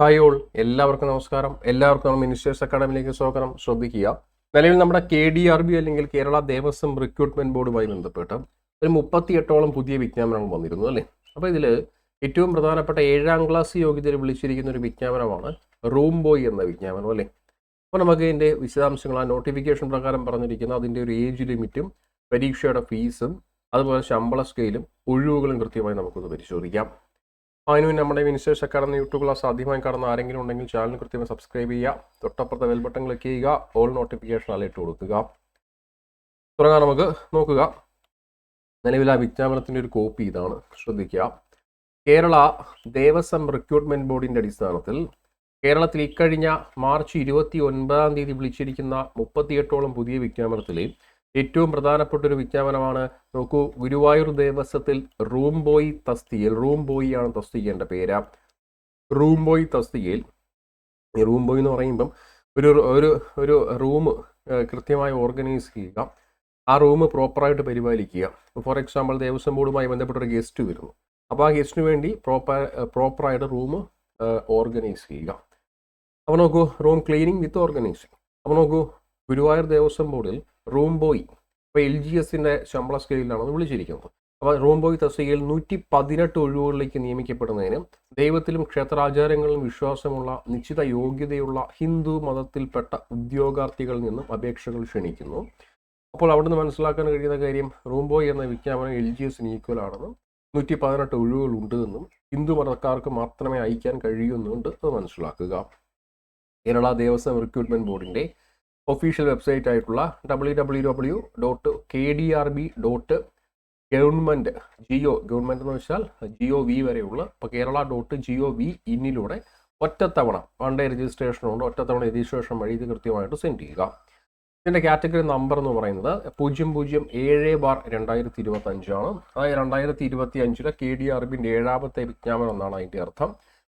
Hi all. എല്ലാവർക്കും നമസ്കാരം. എല്ലാവർക്കും മിനിസ്റ്റേഴ്സ് അക്കാഡമിയിലേക്ക് സ്വാഗതം. ശ്രദ്ധിക്കുക. നിലവിൽ നമ്മുടെ കെ ഡി ആർ ബി അല്ലെങ്കിൽ കേരള ദേവസ്വം റിക്രൂട്ട്മെന്റ് ബോർഡുമായി ബന്ധപ്പെട്ട് ഒരു മുപ്പത്തിയെട്ടോളം പുതിയ വിജ്ഞാപനങ്ങൾ വന്നിരുന്നു അല്ലേ? അപ്പോൾ ഇതിൽ ഏറ്റവും പ്രധാനപ്പെട്ട ഏഴാം ക്ലാസ് യോഗ്യതയിൽ വിളിച്ചിരിക്കുന്ന ഒരു വിജ്ഞാപനമാണ് റൂം ബോയ് എന്ന വിജ്ഞാപനം അല്ലേ? അപ്പോൾ നമുക്ക് ഇതിന്റെ വിശദാംശങ്ങൾ ആ നോട്ടിഫിക്കേഷൻ പ്രകാരം പറഞ്ഞിരിക്കുന്ന അതിന്റെ ഒരു ഏജ് ലിമിറ്റും പരീക്ഷയുടെ ഫീസും അതുപോലെ ശമ്പള സ്കെയിലും ഒഴിവുകളും കൃത്യമായി നമുക്കൊന്ന് പരിശോധിക്കാം. അതിനു നമ്മുടെ മിനിസ്റ്റേഴ്സ് കടന്ന് യൂട്യൂബ് ക്ലാസ് ആദ്യമായി കാണുന്ന ആരെങ്കിലും ഉണ്ടെങ്കിൽ ചാനൽ കൃത്യമായി സബ്സ്ക്രൈബ് ചെയ്യുക. തൊട്ടപ്പുറത്തെ ബെൽ ബട്ടൺ ക്ലിക്ക് ചെയ്യുക. ഓൾ നോട്ടിഫിക്കേഷൻ അലേർട്ട് കൊടുക്കുക. തുടങ്ങാം നമുക്ക്. നോക്കുക. നിലവിൽ ആ വിജ്ഞാപനത്തിന്റെ ഒരു കോപ്പി ഇതാണ്. ശ്രദ്ധിക്കുക. കേരള ദേവസ്വം റിക്രൂട്ട്മെന്റ് ബോർഡിന്റെ അടിസ്ഥാനത്തിൽ കേരളത്തിൽ ഇക്കഴിഞ്ഞ മാർച്ച് ഇരുപത്തി ഒൻപതാം തീയതി വിളിച്ചിരിക്കുന്ന മുപ്പത്തിയെട്ടോളം പുതിയ വിജ്ഞാപനത്തിൽ ഏറ്റവും പ്രധാനപ്പെട്ട ഒരു വിജ്ഞാപനമാണ്. നോക്കൂ ഗുരുവായൂർ ദേവസ്വത്തിൽ റൂം ബോയ് തസ്തികയിൽ റൂം ബോയ് ആണ് തസ്തികേന്റെ പേര്. റൂം ബോയ് തസ്തികയിൽ റൂം ബോയ് എന്ന് പറയുമ്പം ഒരു ഒരു ഒരു റൂം കൃത്യമായി ഓർഗനൈസ് ചെയ്യുക. ആ റൂം പ്രോപ്പറായിട്ട് പരിപാലിക്കുക. ഫോർ എക്സാമ്പിൾ ദേവസ്വം ബോർഡുമായി ബന്ധപ്പെട്ട ഒരു ഗസ്റ്റ് വരുന്നു. അപ്പോൾ ആ ഗസ്റ്റിന് വേണ്ടി പ്രോപ്പർ പ്രോപ്പറായിട്ട് റൂം ഓർഗനൈസ് ചെയ്യുക. അപ്പോൾ നോക്കൂ റൂം ക്ലീനിങ് വിത്ത് ഓർഗനൈസിങ്. അപ്പോൾ നോക്കൂ ഗുരുവായൂർ ദേവസ്വം ബോർഡിൽ റൂം ബോയ്. ഇപ്പോൾ എൽ ജി എസിന്റെ ശമ്പള സ്കെയിലാണ് വിളിച്ചിരിക്കുന്നത്. അപ്പോൾ റൂം ബോയ് തസ്തികയിൽ നൂറ്റി പതിനെട്ട് ഒഴിവുകളിലേക്ക് നിയമിക്കപ്പെടുന്നതിന് ദൈവത്തിലും ക്ഷേത്രാചാരങ്ങളിലും വിശ്വാസമുള്ള നിശ്ചിത യോഗ്യതയുള്ള ഹിന്ദു മതത്തിൽപ്പെട്ട ഉദ്യോഗാർത്ഥികളിൽ നിന്നും അപേക്ഷകൾ ക്ഷണിക്കുന്നു. അപ്പോൾ അവിടുന്ന് മനസ്സിലാക്കാൻ കഴിയുന്ന കാര്യം റൂം ബോയ് എന്ന വിജ്ഞാപനം എൽ ജി എസിന് ഈക്വൽ ആണെന്നും നൂറ്റി പതിനെട്ട് ഒഴിവുകൾ ഉണ്ട് എന്നും ഹിന്ദു മതക്കാർക്ക് മാത്രമേ അയക്കാൻ കഴിയുന്നുണ്ട് അത് മനസ്സിലാക്കുക. കേരള ദേവസ്വം റിക്രൂട്ട്മെന്റ് ബോർഡിന്റെ ഒഫീഷ്യൽ വെബ്സൈറ്റ് ആയിട്ടുള്ള W W W dot K D R B dot government G O government എന്ന് വെച്ചാൽ ജിയോ വി വരെയുള്ള ഇപ്പോൾ Kerala dot G O V ഇന്നിലൂടെ ഒറ്റത്തവണ വൺ ഡേ രജിസ്ട്രേഷൻ ഉണ്ട് ഒറ്റത്തവണ രജിസ്ട്രേഷൻ വഴി ഇത് കൃത്യമായിട്ട് സെൻഡ് ചെയ്യുക. ഇതിന്റെ കാറ്റഗറി നമ്പർ എന്ന് പറയുന്നത് പൂജ്യം പൂജ്യം ഏഴ് ബാർ രണ്ടായിരത്തി ഇരുപത്തി അഞ്ചാണ് അതായത് രണ്ടായിരത്തി ഇരുപത്തി അഞ്ചിലെ കെ ഡി ആർ ബിന്റെ ഏഴാമത്തെ വിജ്ഞാപനം എന്നാണ് അതിന്റെ അർത്ഥം.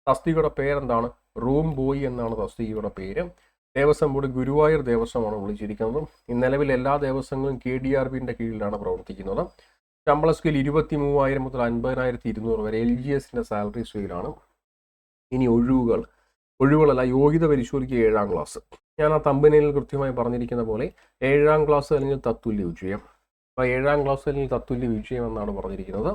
തസ്തികയുടെ പേരെന്താണ്? റൂം ബോയ് എന്നാണ് തസ്തികയുടെ പേര്. ദേവസ്വം ബോർഡ് ഗുരുവായൂർ ദേവസ്വമാണ് വിളിച്ചിരിക്കുന്നത്. നിലവിൽ എല്ലാ ദേവസ്വങ്ങളും കെ ഡി ആർ ബിന്റെ കീഴിലാണ് പ്രവർത്തിക്കുന്നത്. ശമ്പള സ്കെയിൽ ഇരുപത്തി മൂവായിരം മുതൽ അൻപതിനായിരത്തി ഇരുന്നൂറ് വരെ എൽ ജി എസിന്റെ സാലറി സ്കെയിലാണ്. ഇനി ഒഴിവുകൾ. ഒഴിവുകളല്ല യോഗ്യത പരിശോധിക്കുക ഏഴാം ക്ലാസ്. ഞാൻ ആ തമ്പനയിൽ കൃത്യമായി പറഞ്ഞിരിക്കുന്ന പോലെ ഏഴാം ക്ലാസ് അല്ലെങ്കിൽ തത്തുല്യ വിജയം. അപ്പോൾ ഏഴാം ക്ലാസ് അല്ലെങ്കിൽ തത്തുല്യ വിജയം എന്നാണ് പറഞ്ഞിരിക്കുന്നത്.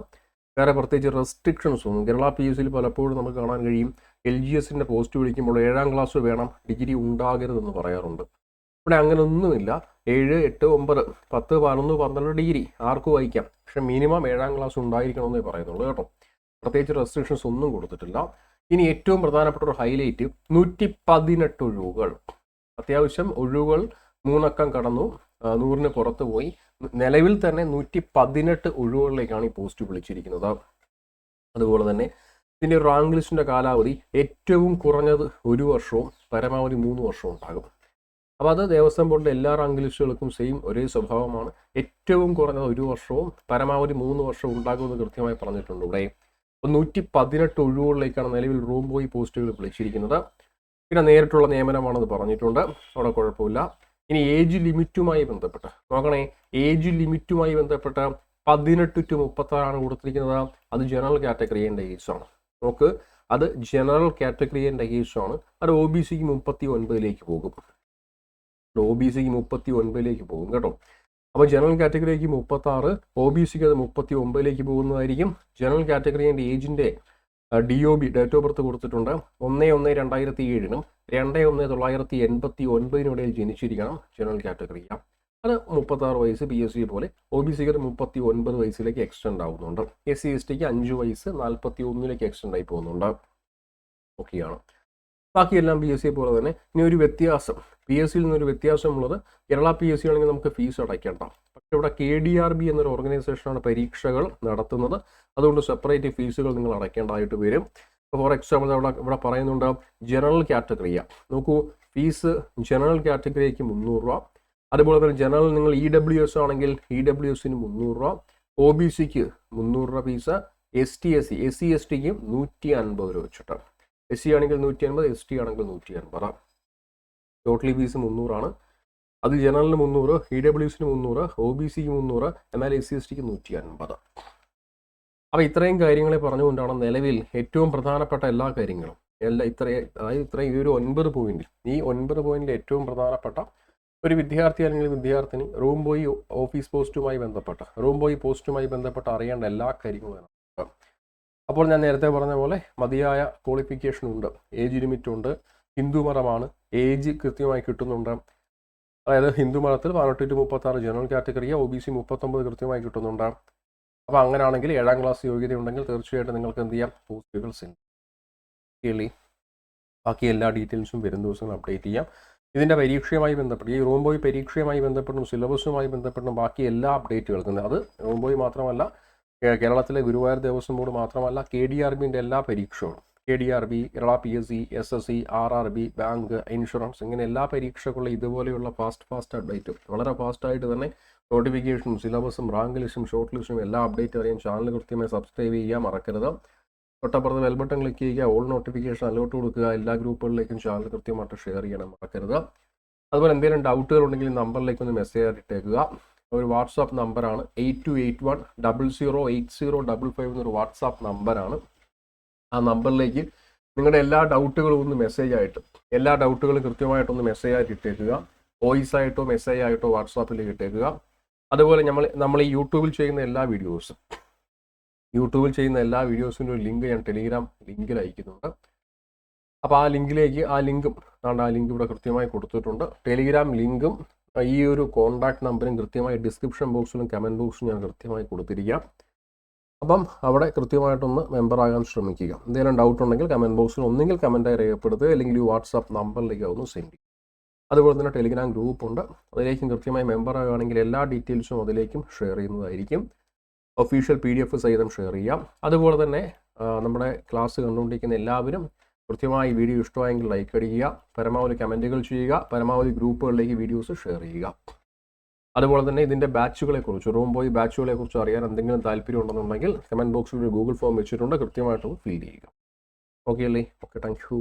വേറെ പ്രത്യേകിച്ച് റെസ്ട്രിക്ഷൻസ് ഒന്നും കേരള പി എസ് സിയിൽ പലപ്പോഴും നമുക്ക് കാണാൻ കഴിയും. എൽ ജി എസിന്റെ പോസ്റ്റ് വിളിക്കുമ്പോൾ ഏഴാം ക്ലാസ് വേണം ഡിഗ്രി ഉണ്ടാകരുതെന്ന് പറയാറുണ്ട്. ഇവിടെ അങ്ങനെ ഒന്നുമില്ല ഏഴ് എട്ട് ഒമ്പത് പത്ത് പതിനൊന്ന് പന്ത്രണ്ട് ഡിഗ്രി ആർക്കും വായിക്കാം. പക്ഷേ മിനിമം ഏഴാം ക്ലാസ് ഉണ്ടായിരിക്കണമെന്നേ പറയുന്നുള്ളൂ കേട്ടോ. പ്രത്യേകിച്ച് റെസ്ട്രിക്ഷൻസ് ഒന്നും കൊടുത്തിട്ടില്ല. ഇനി ഏറ്റവും പ്രധാനപ്പെട്ട ഒരു ഹൈലൈറ്റ് നൂറ്റി പതിനെട്ട് ഒഴിവുകൾ. അത്യാവശ്യം ഒഴിവുകൾ മൂന്നക്കം കടന്നു നൂറിന് പുറത്ത് പോയി. നിലവിൽ തന്നെ നൂറ്റി പതിനെട്ട് ഒഴിവുകളിലേക്കാണ് ഈ പോസ്റ്റ് വിളിച്ചിരിക്കുന്നത്. അതുപോലെ തന്നെ ഇതിന്റെ റാങ്ക് ലിസ്റ്റിന്റെ കാലാവധി ഏറ്റവും കുറഞ്ഞത് ഒരു വർഷവും പരമാവധി മൂന്ന് വർഷവും ഉണ്ടാകും. അപ്പോൾ അത് ദേവസ്വം ബോർഡിലെ എല്ലാ റാങ്ക് ലിസ്റ്റുകൾക്കും സെയിം ഒരേ സ്വഭാവമാണ്. ഏറ്റവും കുറഞ്ഞത് ഒരു വർഷവും പരമാവധി മൂന്ന് വർഷവും ഉണ്ടാകുമെന്ന് കൃത്യമായി പറഞ്ഞിട്ടുണ്ട് ഇവിടെ. അപ്പോൾ നൂറ്റി പതിനെട്ട് ഒഴിവുകളിലേക്കാണ് നിലവിൽ റൂം ബോയ് പോസ്റ്റുകൾ വിളിച്ചിരിക്കുന്നത് പിന്നെ നേരിട്ടുള്ള നിയമനമാണെന്ന് പറഞ്ഞിട്ടുണ്ട്. അവിടെ കുഴപ്പമില്ല. ഇനി ഏജ് ലിമിറ്റുമായി ബന്ധപ്പെട്ട് നോക്കണേ. ഏജ് ലിമിറ്റുമായി ബന്ധപ്പെട്ട് പതിനെട്ട് ടു മുപ്പത്താറാണ് കൊടുത്തിരിക്കുന്നത്. അത് ജനറൽ കാറ്റഗറിയുടെ ഏജാണ് നോക്ക്. അത് ജനറൽ കാറ്റഗറിയുടെ കേസാണ് അത് ഒ ബി സിക്ക് മുപ്പത്തി ഒൻപതിലേക്ക് പോകും. ഒ ബി സിക്ക് മുപ്പത്തി ഒൻപതിലേക്ക് പോകും കേട്ടോ. അപ്പോൾ ജനറൽ കാറ്റഗറിക്ക് മുപ്പത്തി ആറ് ഒ ബി സിക്ക് അത് മുപ്പത്തി ഒമ്പതിലേക്ക് പോകുന്നതായിരിക്കും ജനറൽ കാറ്റഗറിന്റെ ഏജിന്റെ D O B date of birth കൊടുത്തിട്ടുണ്ട്. ഒന്ന് ഒന്ന് രണ്ടായിരത്തി ഏഴിനും രണ്ട് ഒന്ന് തൊള്ളായിരത്തി എൺപത്തി ഒൻപതിനിടയിൽ ജനിച്ചിരിക്കണം ജനറൽ കാറ്റഗറി അത് മുപ്പത്താറ് വയസ്സ് പി എസ് സി പോലെ. ഒ ബി സിക്ക് ഒരു മുപ്പത്തി ഒൻപത് വയസ്സിലേക്ക് എക്സ്റ്റെൻഡ് ആവുന്നുണ്ട്. എസ് സി എസ് ടിക്ക് അഞ്ച് വയസ്സ് നാൽപ്പത്തി ഒന്നിലേക്ക് എക്സ്റ്റെൻഡ് ആയി പോകുന്നുണ്ട്. ഓക്കെയാണ് ബാക്കിയെല്ലാം പി എസ് സി പോലെ തന്നെ. ഇനി ഒരു വ്യത്യാസം. പി എസ് സിയിൽ നിന്നൊരു വ്യത്യാസമുള്ളത് കേരള പി എസ് സി ആണെങ്കിൽ നമുക്ക് ഫീസ് അടയ്ക്കേണ്ട പക്ഷേ ഇവിടെ കെ ഡി ആർ ബി എന്നൊരു ഓർഗനൈസേഷനാണ് പരീക്ഷകൾ നടത്തുന്നത്. അതുകൊണ്ട് സെപ്പറേറ്റ് ഫീസുകൾ നിങ്ങൾ അടയ്ക്കേണ്ടതായിട്ട് വരും. ഫോർ എക്സാമ്പിൾ അവിടെ ഇവിടെ പറയുന്നുണ്ട് ജനറൽ കാറ്റഗറിയാണ് നോക്കൂ ഫീസ് ജനറൽ കാറ്റഗറിക്ക് മുന്നൂറ് രൂപ. അതുപോലെ തന്നെ ജനറൽ നിങ്ങൾ ഇ ഡബ്ല്യു എസ് ആണെങ്കിൽ ഇ ഡബ്ല്യു എസിന് മുന്നൂറ് രൂപ ഒ ബി സിക്ക് മുന്നൂറ് രൂപ fees S T S C S C S tick നൂറ്റി അൻപത് രൂപ വെച്ചിട്ട്. എസ് സി ആണെങ്കിൽ നൂറ്റി അൻപത് എസ് ടി ആണെങ്കിൽ നൂറ്റി അൻപത് ടോട്ടലി ഫീസ് മുന്നൂറാണ്. അത് ജനറലിന് മുന്നൂറ് ഇ ഡബ്ല്യു എസിന് മുന്നൂറ് ഒ ബി സിക്ക് മുന്നൂറ് എന്നാൽ എസ് സി എസ് ടിക്ക് നൂറ്റി അൻപത് അപ്പോൾ ഇത്രയും കാര്യങ്ങളെ പറഞ്ഞുകൊണ്ടാണ് നിലവിൽ ഏറ്റവും പ്രധാനപ്പെട്ട എല്ലാ കാര്യങ്ങളും. എല്ലാ ഇത്രയും അതായത് ഇത്രയും ഈ ഒരു ഒൻപത് പോയിന്റ് ഈ ഒൻപത് പോയിന്റിൽ ഏറ്റവും പ്രധാനപ്പെട്ട ഒരു വിദ്യാർത്ഥി അല്ലെങ്കിൽ വിദ്യാർത്ഥിനി റൂം ബോയ് ഓഫീസ് പോസ്റ്റുമായി ബന്ധപ്പെട്ട റൂം ബോയ് പോസ്റ്റുമായി ബന്ധപ്പെട്ട അറിയേണ്ട എല്ലാ കാര്യങ്ങളും. അപ്പോൾ ഞാൻ നേരത്തെ പറഞ്ഞ പോലെ മതിയായ ക്വാളിഫിക്കേഷൻ ഉണ്ട് ഏജ് ലിമിറ്റ് ഉണ്ട് ഹിന്ദു മതമാണ് ഏജ് കൃത്യമായി കിട്ടുന്നുണ്ട്. അതായത് ഹിന്ദു മതത്തിൽ പതിനെട്ട് ടു മുപ്പത്തി ആറ് ജനറൽ കാറ്റഗറിയ ഒ ബി സി മുപ്പത്തൊമ്പത് കൃത്യമായി കിട്ടുന്നുണ്ട്. അപ്പോൾ അങ്ങനെയാണെങ്കിൽ ഏഴാം ക്ലാസ് യോഗ്യത ഉണ്ടെങ്കിൽ തീർച്ചയായിട്ടും നിങ്ങൾക്ക് എന്ത് ചെയ്യാം? പോസ്റ്റുകൾ സെൻഡ് ബാക്കി എല്ലാ ഡീറ്റെയിൽസും വരും ദിവസങ്ങൾ അപ്ഡേറ്റ് ചെയ്യാം. ഇതിന്റെ പരീക്ഷയുമായി ബന്ധപ്പെട്ട് ഈ റൂം ബോയ് പരീക്ഷയുമായി ബന്ധപ്പെട്ടും സിലബസുമായി ബന്ധപ്പെട്ടും ബാക്കി എല്ലാ അപ്ഡേറ്റുകൾക്കും അത് റൂം ബോയ് മാത്രമല്ല കേരളത്തിലെ ഗുരുവായൂർ ദേവസ്വം ബോർഡ് മാത്രമല്ല കെ ഡി ആർ ബിന്റെ എല്ലാ പരീക്ഷകളും. K D R B Kerala P S C S S C R R B bank insurance ഇങ്ങനെ എല്ലാ പരീക്ഷകളും ഇതുപോലെയുള്ള ഫാസ്റ്റ് ഫാസ്റ്റ് അപ്ഡേറ്റും വളരെ ഫാസ്റ്റായിട്ട് തന്നെ നോട്ടിഫിക്കേഷനും സിലബസും റാങ്ക് ലിസ്റ്റും ഷോർട്ട് ലിസ്റ്റും എല്ലാ അപ്ഡേറ്റ് അറിയാൻ ചാനൽ കൃത്യമായി സബ്സ്ക്രൈബ് ചെയ്യാൻ മറക്കരുത്. തൊട്ടപ്പുറത്ത് ബെൽബട്ടൺ ക്ലിക്ക് ചെയ്യുക ഓൾ നോട്ടിഫിക്കേഷൻ അലോട്ട് കൊടുക്കുക എല്ലാ ഗ്രൂപ്പുകളിലേക്കും ചാനൽ കൃത്യമായിട്ട് ഷെയർ ചെയ്യണം മറക്കരുത്. അതുപോലെ എന്തെങ്കിലും ഡൗട്ടുകൾ ഉണ്ടെങ്കിൽ നമ്പറിലേക്ക് ഒന്ന് മെസ്സേജ് ആയിട്ടേക്കുക ഒരു വാട്സാപ്പ് നമ്പറാണ് eight two eight one double zero eight zero double five എന്നൊരു വാട്സാപ്പ് നമ്പറാണ് ആ നമ്പറിലേക്ക് നിങ്ങളുടെ എല്ലാ ഡൗട്ടുകളും ഒന്ന് മെസ്സേജ് ആയിട്ട് എല്ലാ ഡൗട്ടുകളും കൃത്യമായിട്ടൊന്ന് മെസ്സേജ് ആയിട്ട് ഇട്ടേക്കുക. വോയിസ് ആയിട്ടോ മെസ്സേജ് ആയിട്ടോ വാട്സാപ്പിൽ ഇട്ടേക്കുക. അതുപോലെ നമ്മൾ നമ്മൾ ഈ യൂട്യൂബിൽ ചെയ്യുന്ന എല്ലാ വീഡിയോസും യൂട്യൂബിൽ ചെയ്യുന്ന എല്ലാ വീഡിയോസിന്റെ ഒരു ലിങ്ക് ഞാൻ ടെലിഗ്രാം ലിങ്കിൽ അയക്കുന്നുണ്ട്. അപ്പോൾ ആ ലിങ്കിലേക്ക് ആ ലിങ്കും അതാണ് ആ ലിങ്ക് ഇവിടെ കൃത്യമായി കൊടുത്തിട്ടുണ്ട്. ടെലിഗ്രാം ലിങ്കും ഈ ഒരു കോൺടാക്ട് നമ്പറും കൃത്യമായി ഡിസ്ക്രിപ്ഷൻ ബോക്സിലും കമന്റ് ബോക്സിലും ഞാൻ കൃത്യമായി കൊടുത്തിരിക്കാം. അപ്പം അവിടെ കൃത്യമായിട്ടൊന്ന് മെമ്പറാകാൻ ശ്രമിക്കുക. എന്തെങ്കിലും ഡൗട്ട് ഉണ്ടെങ്കിൽ കമന്റ് ബോക്സിൽ ഒന്നെങ്കിൽ കമന്റായി രേഖപ്പെടുത്തുക അല്ലെങ്കിൽ ഈ വാട്സാപ്പ് നമ്പറിലേക്ക് ഒന്ന് സെൻഡ് ചെയ്യുക. അതുപോലെ തന്നെ ടെലിഗ്രാം ഗ്രൂപ്പ് ഉണ്ട്. അതിലേക്കും കൃത്യമായി മെമ്പറാകുകയാണെങ്കിൽ എല്ലാ ഡീറ്റെയിൽസും അതിലേക്കും ഷെയർ ചെയ്യുന്നതായിരിക്കും. ഒഫീഷ്യൽ പി ഡി എഫ് സഹിതം ഷെയർ ചെയ്യാം. അതുപോലെ തന്നെ നമ്മുടെ ക്ലാസ് കണ്ടുകൊണ്ടിരിക്കുന്ന എല്ലാവരും കൃത്യമായി വീഡിയോ ഇഷ്ടമായെങ്കിൽ ലൈക്ക് അടിക്കുക പരമാവധി കമന്റുകൾ ചെയ്യുക പരമാവധി ഗ്രൂപ്പുകളിലേക്ക് വീഡിയോസ് ഷെയർ ചെയ്യുക. അതുപോലെ തന്നെ ഇതിന്റെ ബാച്ചുകളെ കുറിച്ച് റൂം ബാച്ചുകളെ കുറിച്ച് അറിയാൻ എന്തെങ്കിലും താല്പര്യം ഉണ്ടെന്നുണ്ടെങ്കിൽ കമന്റ് ബോക്സിൽ ഒരു ഗൂഗിൾ ഫോം വെച്ചിട്ടുണ്ട് കൃത്യമായിട്ടൊന്ന് ഫിൽ ചെയ്യുക. ഓക്കെ അല്ലേ? Okay thank you